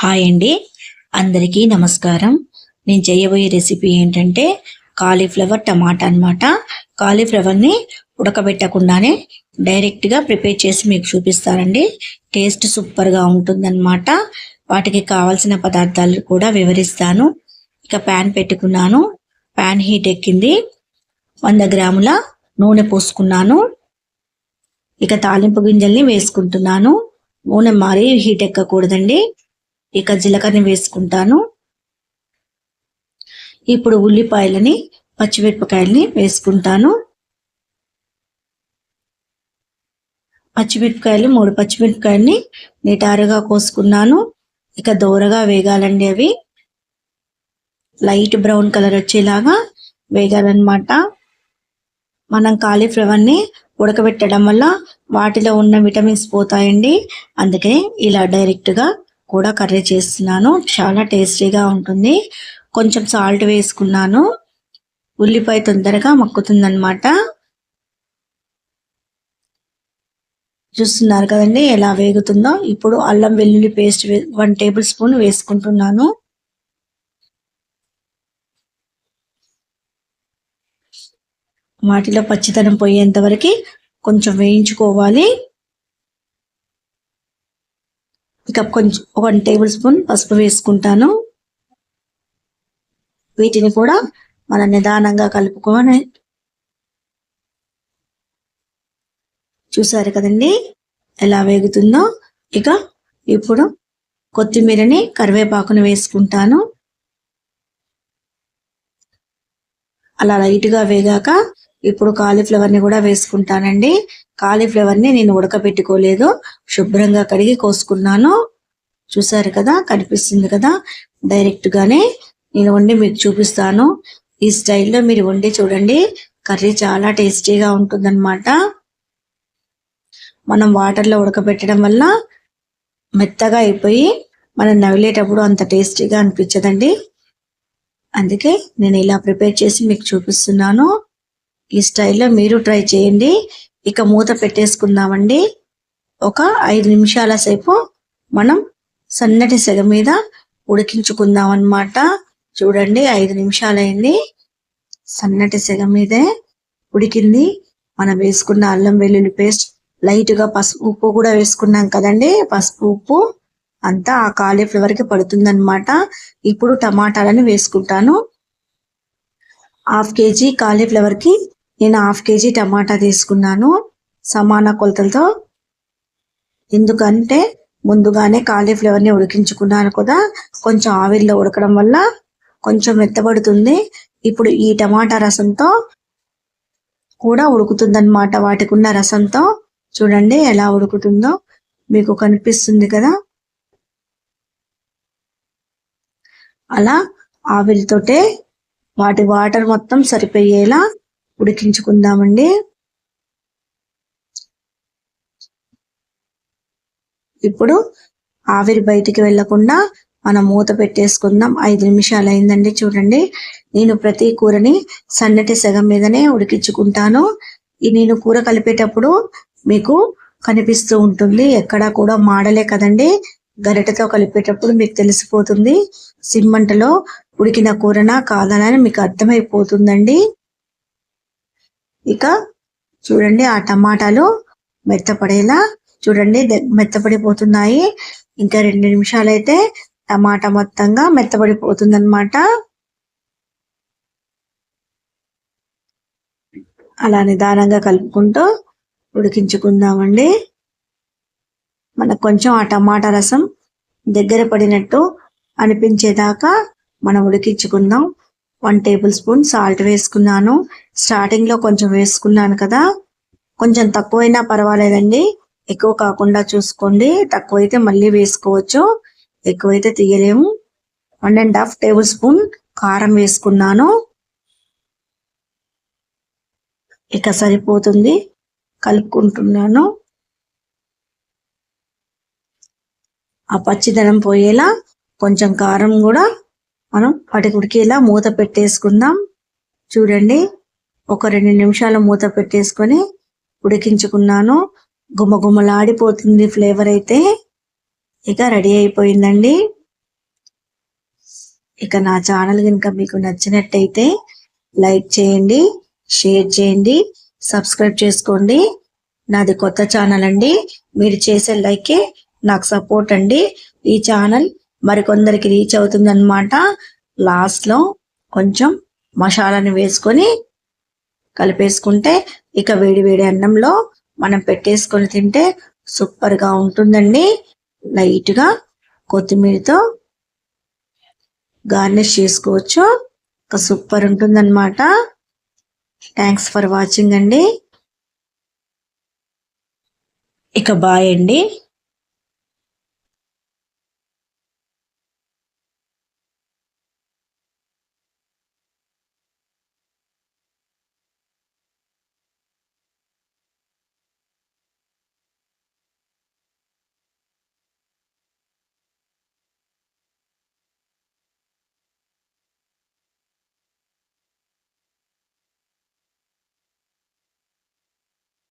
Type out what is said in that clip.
Hi అండి. అందరికీ నమస్కారం. నేను చేయబోయే రెసిపీ ఏంటంటే కాలీఫ్లవర్ టమాటా అన్నమాట. కాలీఫ్లవర్ని ఉడకబెట్టకుండానే డైరెక్ట్గా ప్రిపేర్ చేసి మీకు చూపిస్తానండి. టేస్ట్ సూపర్గా ఉంటుందన్నమాట. వాటికి కావాల్సిన పదార్థాలు కూడా వివరిస్తాను. ఇక ప్యాన్ పెట్టుకున్నాను. ప్యాన్ హీట్ ఎక్కింది. వంద గ్రాముల నూనె పోసుకున్నాను. ఇక తాలింపు గింజల్ని వేసుకుంటున్నాను. నూనె మరీ హీట్ ఎక్కకూడదండి. ఇక జీలకర్ర వేసుకుంటాను. ఇప్పుడు ఉల్లిపాయలని పచ్చిమిరపకాయలని వేసుకుంటాను. పచ్చిమిరపకాయలు మూడు పచ్చిమిరపకాయలని నిటారుగా కోసుకున్నాను. ఇక దోరగా వేగాలండి అవి. లైట్ బ్రౌన్ కలర్ వచ్చేలాగా వేగాలన్నమాట. మనం కాలీఫ్లవర్ని ఉడకబెట్టడం వల్ల వాటిలో ఉన్న విటమిన్స్ పోతాయండి. అందుకే ఇలా డైరెక్ట్గా కూడా కర్రీ చేస్తున్నాను. చాలా టేస్టీగా ఉంటుంది. కొంచెం సాల్ట్ వేసుకున్నాను. ఉల్లిపాయ తొందరగా మక్కుతుందన్నమాట. చూస్తున్నారు కదండి ఎలా వేగుతుందో. ఇప్పుడు అల్లం వెల్లుల్లి పేస్ట్ వన్ టేబుల్ స్పూన్ వేసుకుంటున్నాను. వాటిలో పచ్చితనం పోయేంత వరకు కొంచెం వేయించుకోవాలి. ఇక కొంచెం వన్ టేబుల్ స్పూన్ పసుపు వేసుకుంటాను. వీటిని కూడా మనం నిదానంగా కలుపుకొని చూసారు కదండి ఎలా వేగుతుందో? ఇక ఇప్పుడు కొత్తిమీరని కరివేపాకును వేసుకుంటాను. అలా లైట్గా వేగాక ఇప్పుడు కాలీఫ్లవర్ని కూడా వేసుకుంటానండి. కాలీఫ్లవర్ని నేను ఉడకబెట్టుకోలేదు. శుభ్రంగా కడిగి కోసుకున్నాను. చూసారు కదా? కనిపిస్తుంది కదా? డైరెక్ట్గానే నేను వండి మీకు చూపిస్తాను. ఈ స్టైల్లో మీరు వండి చూడండి. కర్రీ చాలా టేస్టీగా ఉంటుందన్నమాట. మనం వాటర్లో ఉడకబెట్టడం వల్ల మెత్తగా అయిపోయి మనం నవ్విలేటప్పుడు అంత టేస్టీగా అనిపించదండి. అందుకే నేను ఇలా ప్రిపేర్ చేసి మీకు చూపిస్తున్నాను. ఈ స్టైల్లో మీరు ట్రై చేయండి. ఇక మూత పెట్టేసుకుందామండి. ఒక ఐదు నిమిషాల సేపు మనం సన్నటి సెగ మీద ఉడికించుకుందాం అన్నమాట చూడండి ఐదు నిమిషాలైంది. సన్నటి సెగ మీదే ఉడికింది. మనం వేసుకున్న అల్లం వెల్లుల్లి పేస్ట్ లైట్గా పసుపు ఉప్పు కూడా వేసుకున్నాం కదండి. పసుపు ఉప్పు అంతా ఆ కాలీఫ్లవర్కి పడుతుందన్నమాట. ఇప్పుడు టమాటాలని వేసుకుంటాను. హాఫ్ కేజీ కాలీఫ్లవర్కి నేను హాఫ్ కేజీ టమాటా తీసుకున్నాను సమాన కొలతలతో. ఎందుకంటే ముందుగానే కాలీఫ్లవర్ని ఉడికించుకున్నాను కదా కొంచెం ఆవిరిలో ఉడకడం వల్ల కొంచెం మెత్తబడుతుంది. ఇప్పుడు ఈ టమాటా రసంతో కూడా ఉడుకుతుందన్నమాట వాటికి ఉన్న రసంతో. చూడండి ఎలా ఉడుకుతుందో మీకు కనిపిస్తుంది కదా? అలా ఆవిరితోటే వాటి వాటర్ మొత్తం సరిపోయేలా ఉడికించుకుందామండి. ఇప్పుడు ఆవిరి బయటికి వెళ్ళకుండా మనం మూత పెట్టేసుకుందాం. ఐదు నిమిషాలు అయిందండి చూడండి. నేను ప్రతి కూరని సన్నటి సగం మీదనే ఉడికించుకుంటాను. ఈ నేను కూర కలిపేటప్పుడు మీకు కనిపిస్తూ ఉంటుంది. ఎక్కడా కూడా మాడలే కదండి. గరిటతో కలిపేటప్పుడు మీకు తెలిసిపోతుంది. సిమ్మంటలో ఉడికిన కూరన కాదనని మీకు అర్థమైపోతుందండి. ఇక చూడండి ఆ టమాటాలు మెత్తపడేలా చూడండి మెత్తపడిపోతున్నాయి. ఇంకా రెండు నిమిషాలు అయితే టమాటా మొత్తంగా మెత్తబడిపోతుంది అనమాట అలా నిదానంగా కలుపుకుంటూ ఉడికించుకుందామండి. మనకు కొంచెం ఆ టమాటా రసం దగ్గర పడినట్టు అనిపించేదాకా మనం ఉడికించుకుందాం. వన్ టేబుల్ స్పూన్ సాల్ట్ వేసుకున్నాను. స్టార్టింగ్లో కొంచెం వేసుకున్నాను కదా. కొంచెం తక్కువైనా పర్వాలేదండి. ఎక్కువ కాకుండా చూసుకోండి. తక్కువైతే మళ్ళీ వేసుకోవచ్చు. ఎక్కువైతే తీయలేము. One and half tablespoon కారం వేసుకున్నాను. ఇక సరిపోతుంది. కలుపుకుంటున్నాను. ఆ పచ్చిదనం పోయేలా కొంచెం కారం కూడా మనం వాటికి ఉడికేలా మూత పెట్టేసుకుందాం. చూడండి ఒక రెండు నిమిషాలు మూత పెట్టేసుకొని ఉడికించుకున్నాను. గుమగుమలాడిపోతుంది ఫ్లేవర్ అయితే. ఇక రెడీ అయిపోయిందండి. ఇక నా ఛానల్ కనుక మీకు నచ్చినట్టయితే లైక్ చేయండి షేర్ చేయండి సబ్స్క్రైబ్ చేసుకోండి. నాది కొత్త ఛానల్ అండి. మీరు చేసే లైకే నాకు సపోర్ట్ అండి. ఈ ఛానల్ మరికొందరికి రీచ్ అవుతుందన్నమాట. లాస్ట్లో కొంచెం మసాలాని వేసుకొని కలిపేసుకుంటే ఇక వేడి వేడి అన్నంలో మనం పెట్టేసుకొని తింటే సూపర్గా ఉంటుందండి. లైట్గా కొత్తిమీరతో గార్నిష్ చేసుకోవచ్చు. ఒక సూపర్ ఉంటుందన్నమాట. థ్యాంక్స్ ఫర్ వాచింగ్ అండి. ఇక బాయ్ అండి.